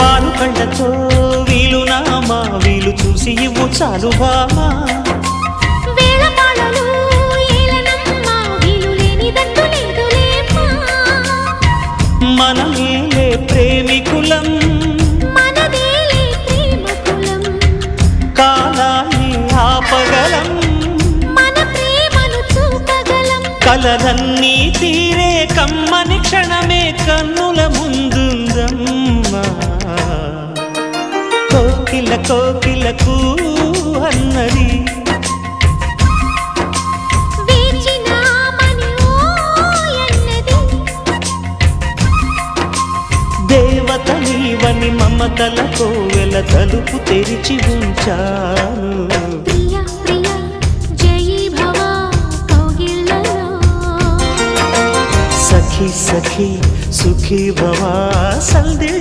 వారు కళ్ళతో వీలు నామా వీలు చూసి ఇవ్వు చాలు బామా. మనమేలే ప్రేమికులం. మనదేలే ప్రేమ కులం కాలాన్ని ఆపగలం. మన ప్రేమను చూపగలం. కలలన్నీ తీరే కమ్మని కోకిల కోకిలకు అన్నది. దేవత నీవని మమతల కోవెల తలుపు తెరిచి కౌగిళ్ళలో. సఖి సఖి సుఖీ భవా సందే